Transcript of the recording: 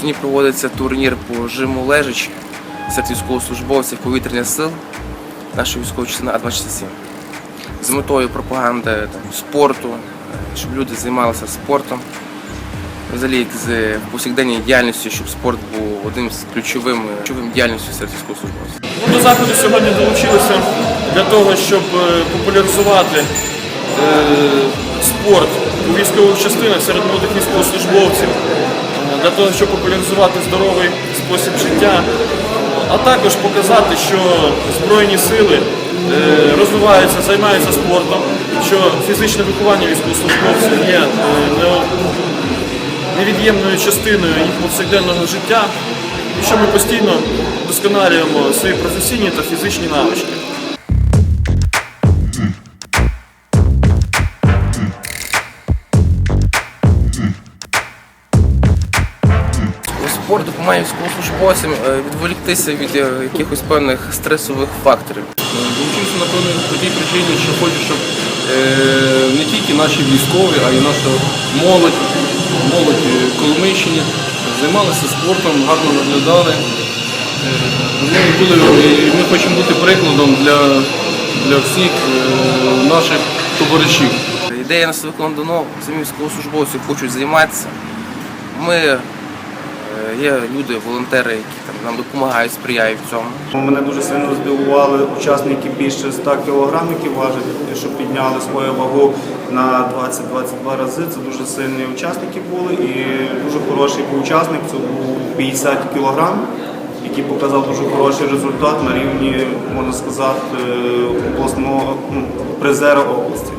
Сьогодні проводиться турнір по жиму лежачі серед військовослужбовців повітряних сил нашої військової частини А-27 з метою пропаганди там, спорту, е, щоб люди займалися спортом. Взагалі з повсякденною діяльністю, щоб спорт був одним з ключовим, ключовим діяльністю серед військовослужбовців. Ну, До заходу сьогодні долучилися для того, щоб е, популяризувати е, спорт у військових частинах серед молодих військовослужбовців, е, для того, щоб популяризувати здоровий спосіб життя, а також показати, що Збройні сили розвиваються, займаються спортом, що фізичне виховання військовослужбовців є не- невід'ємною частиною їх повсякденного життя, і що ми постійно вдосконалюємо свої професійні та фізичні навички. Спорт допомагає військовослужбовцям е, відволіктися від е, якихось певних стресових факторів. Долучився, напевно, по тій причині, що хочу, щоб е, не тільки наші військові, а й наша молодь, молодь Коломийщини займалися спортом, гарно виглядали. Е, Ми, були, ми хочемо бути прикладом для, для всіх е, наших товаришів. Ідея на виконана давно, самі військовослужбовці хочуть займатися. Ми е, є люди, волонтери, які там нам допомагають, сприяють в цьому. Мене дуже сильно здивували учасники більше 100 кг, які важать, що підняли свою вагу на 20-22 рази. Це дуже сильні учасники були і дуже хороший був учасник. Це був 50 кг, який показав дуже хороший результат на рівні, можна сказати, обласного ну, призера області.